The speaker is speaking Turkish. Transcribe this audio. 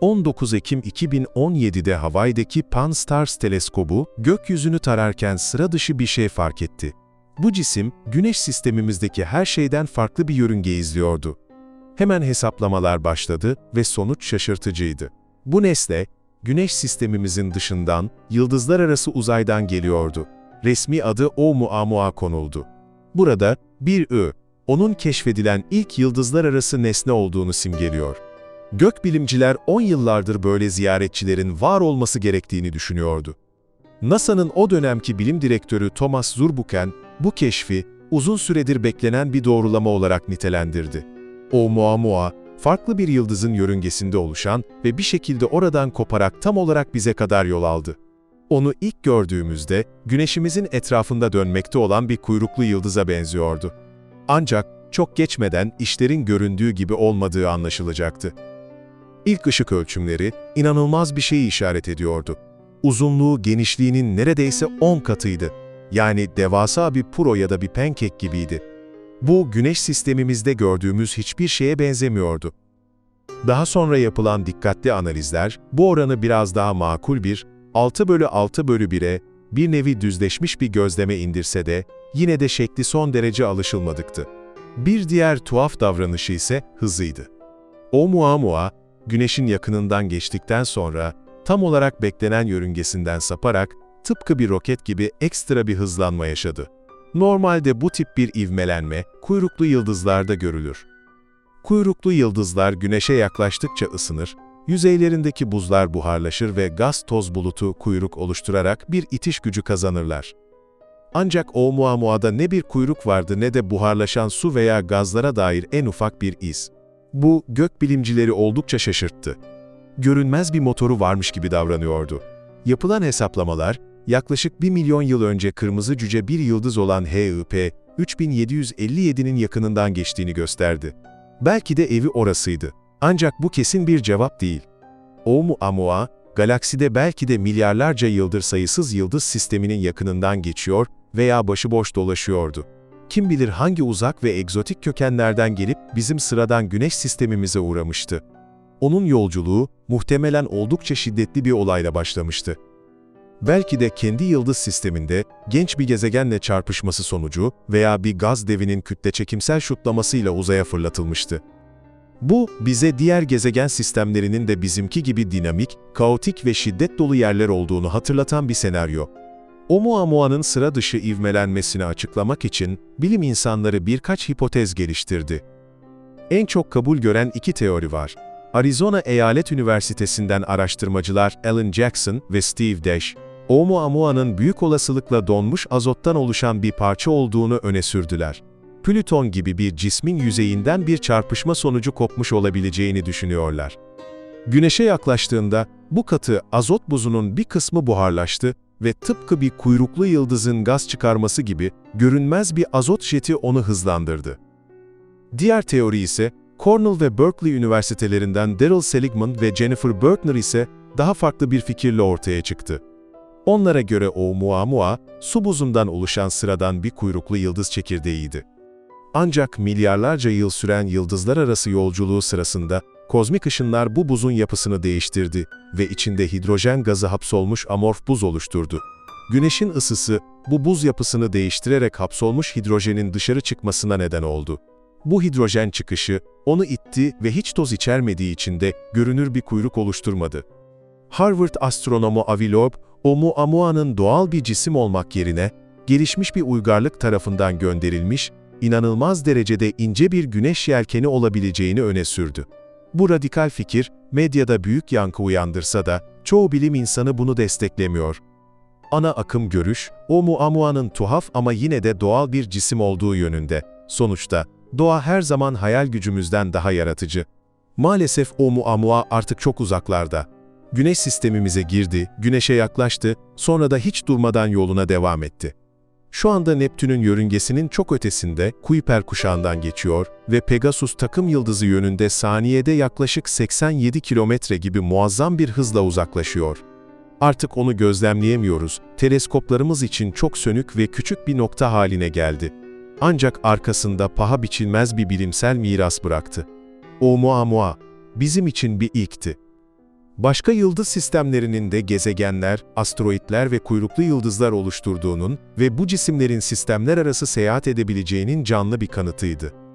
19 Ekim 2017'de Hawaii'deki Pan-STARRS teleskobu gökyüzünü tararken sıra dışı bir şey fark etti. Bu cisim, Güneş sistemimizdeki her şeyden farklı bir yörünge izliyordu. Hemen hesaplamalar başladı ve sonuç şaşırtıcıydı. Bu nesne, Güneş sistemimizin dışından, yıldızlar arası uzaydan geliyordu. Resmi adı Oumuamua konuldu. Burada bir Ö, onun keşfedilen ilk yıldızlar arası nesne olduğunu simgeliyor. Gökbilimciler 10 yıllardır böyle ziyaretçilerin var olması gerektiğini düşünüyordu. NASA'nın o dönemki bilim direktörü Thomas Zurbuchen, bu keşfi uzun süredir beklenen bir doğrulama olarak nitelendirdi. Oumuamua, farklı bir yıldızın yörüngesinde oluşan ve bir şekilde oradan koparak tam olarak bize kadar yol aldı. Onu ilk gördüğümüzde, güneşimizin etrafında dönmekte olan bir kuyruklu yıldıza benziyordu. Ancak çok geçmeden işlerin göründüğü gibi olmadığı anlaşılacaktı. İlk ışık ölçümleri inanılmaz bir şeyi işaret ediyordu. Uzunluğu genişliğinin neredeyse 10 katıydı. Yani devasa bir puro ya da bir pankek gibiydi. Bu güneş sistemimizde gördüğümüz hiçbir şeye benzemiyordu. Daha sonra yapılan dikkatli analizler bu oranı biraz daha makul bir 6 bölü 6 bölü 1'e bir nevi düzleşmiş bir gözleme indirse de yine de şekli son derece alışılmadıktı. Bir diğer tuhaf davranışı ise hızıydı. Oumuamua, güneşin yakınından geçtikten sonra tam olarak beklenen yörüngesinden saparak tıpkı bir roket gibi ekstra bir hızlanma yaşadı. Normalde bu tip bir ivmelenme kuyruklu yıldızlarda görülür. Kuyruklu yıldızlar güneşe yaklaştıkça ısınır, yüzeylerindeki buzlar buharlaşır ve gaz toz bulutu kuyruk oluşturarak bir itiş gücü kazanırlar. Ancak Oumuamua'da ne bir kuyruk vardı ne de buharlaşan su veya gazlara dair en ufak bir iz. Bu, gökbilimcileri oldukça şaşırttı. Görünmez bir motoru varmış gibi davranıyordu. Yapılan hesaplamalar, yaklaşık 1 milyon yıl önce kırmızı cüce bir yıldız olan HIP, 3757'nin yakınından geçtiğini gösterdi. Belki de evi orasıydı. Ancak bu kesin bir cevap değil. Oumuamua, galakside belki de milyarlarca yıldır sayısız yıldız sisteminin yakınından geçiyor veya başıboş dolaşıyordu. Kim bilir hangi uzak ve egzotik kökenlerden gelip bizim sıradan güneş sistemimize uğramıştı. Onun yolculuğu muhtemelen oldukça şiddetli bir olayla başlamıştı. Belki de kendi yıldız sisteminde genç bir gezegenle çarpışması sonucu veya bir gaz devinin kütle çekimsel şutlamasıyla uzaya fırlatılmıştı. Bu, bize diğer gezegen sistemlerinin de bizimki gibi dinamik, kaotik ve şiddet dolu yerler olduğunu hatırlatan bir senaryo. Oumuamua'nın sıra dışı ivmelenmesini açıklamak için bilim insanları birkaç hipotez geliştirdi. En çok kabul gören iki teori var. Arizona Eyalet Üniversitesi'nden araştırmacılar Alan Jackson ve Steve Dash, Oumuamua'nın büyük olasılıkla donmuş azottan oluşan bir parça olduğunu öne sürdüler. Plüton gibi bir cismin yüzeyinden bir çarpışma sonucu kopmuş olabileceğini düşünüyorlar. Güneşe yaklaştığında bu katı azot buzunun bir kısmı buharlaştı ve tıpkı bir kuyruklu yıldızın gaz çıkarması gibi görünmez bir azot jeti onu hızlandırdı. Diğer teori ise Cornell ve Berkeley üniversitelerinden Daryl Seligman ve Jennifer Berkner ise daha farklı bir fikirle ortaya çıktı. Onlara göre Oumuamua, su buzundan oluşan sıradan bir kuyruklu yıldız çekirdeğiydi. Ancak milyarlarca yıl süren yıldızlar arası yolculuğu sırasında kozmik ışınlar bu buzun yapısını değiştirdi ve içinde hidrojen gazı hapsolmuş amorf buz oluşturdu. Güneşin ısısı bu buz yapısını değiştirerek hapsolmuş hidrojenin dışarı çıkmasına neden oldu. Bu hidrojen çıkışı onu itti ve hiç toz içermediği için de görünür bir kuyruk oluşturmadı. Harvard astronomu Avi Loeb, Oumuamua'nın doğal bir cisim olmak yerine gelişmiş bir uygarlık tarafından gönderilmiş, inanılmaz derecede ince bir güneş yelkeni olabileceğini öne sürdü. Bu radikal fikir, medyada büyük yankı uyandırsa da, çoğu bilim insanı bunu desteklemiyor. Ana akım görüş, Oumuamua'nın tuhaf ama yine de doğal bir cisim olduğu yönünde. Sonuçta, doğa her zaman hayal gücümüzden daha yaratıcı. Maalesef Oumuamua artık çok uzaklarda. Güneş sistemimize girdi, güneşe yaklaştı, sonra da hiç durmadan yoluna devam etti. Şu anda Neptün'ün yörüngesinin çok ötesinde Kuiper kuşağından geçiyor ve Pegasus takım yıldızı yönünde saniyede yaklaşık 87 kilometre gibi muazzam bir hızla uzaklaşıyor. Artık onu gözlemleyemiyoruz, teleskoplarımız için çok sönük ve küçük bir nokta haline geldi. Ancak arkasında paha biçilmez bir bilimsel miras bıraktı. Oumuamua, bizim için bir ilkti. Başka yıldız sistemlerinin de gezegenler, asteroitler ve kuyruklu yıldızlar oluşturduğunun ve bu cisimlerin sistemler arası seyahat edebileceğinin canlı bir kanıtıydı.